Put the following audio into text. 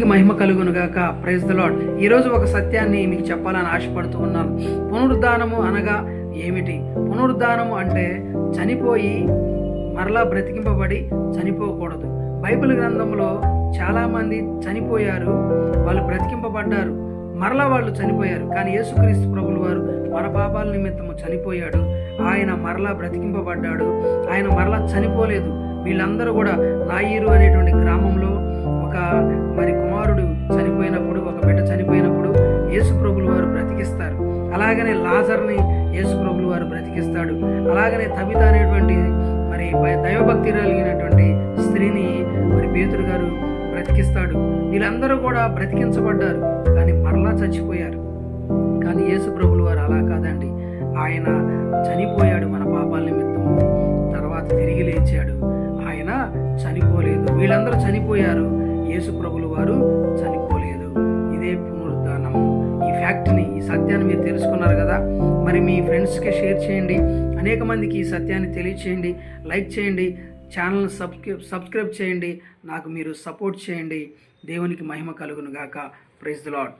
దేవునికి మహిమ కలుగునుగాక praise the lord ఈరోజు ఒక సత్యాన్ని మీకు చెప్పాలని ఆశపడుతూ ఉన్నాను పునరుద్ధానము అనగా ఏమిటి? పునరుద్ధానము అంటే చనిపోయి మరలా బ్రతికింపబడి చనిపోకూడదు. బైబిల్ గ్రంథంలో చాలామంది చనిపోయారు వాళ్ళు బ్రతికింపబడ్డారు మరలా వాళ్ళు చనిపోయారు. కానీ యేసుక్రీస్తు ప్రభుల వారు మన పాపాల నిమిత్తము చనిపోయాడు ఆయన మరలా బ్రతికింపబడ్డాడు ఆయన మరలా చనిపోలేదు. వీళ్ళందరూ కూడా నాయీరు అనేటువంటి గ్రామంలో ఒక అలాగనే లాజర్ని యేసు ప్రభులు వారు బ్రతికిస్తాడు. అలాగనే తబిత అనేటువంటి మరి దైవభక్తి కలిగినటువంటి స్త్రీని మరి పేతురు గారు బ్రతికిస్తాడు. వీళ్ళందరూ కూడా బ్రతికించబడ్డారు కానీ మరలా చచ్చిపోయారు. కానీ యేసు ప్రభులు వారు అలా కాదండి. ఆయన చనిపోయాడు మన పాపాల నిమిత్తము తర్వాత తిరిగి లేచాడు. ఆయన చనిపోలేదు. వీళ్ళందరూ చనిపోయారు. యేసు ప్రభులు వారు చనిపోలేదు. సత్యాన్ని మీరు తెలుసుకున్నారు కదా. మరి మీ ఫ్రెండ్స్కి షేర్ చేయండి. అనేక మందికి ఈ సత్యాన్ని తెలియచేయండి. లైక్ చేయండి. ఛానల్ సబ్స్క్రైబ్ సబ్స్క్రైబ్ చేయండి. నాకు మీరు సపోర్ట్ చేయండి. దేవునికి మహిమ కలుగును గాక. Praise the lord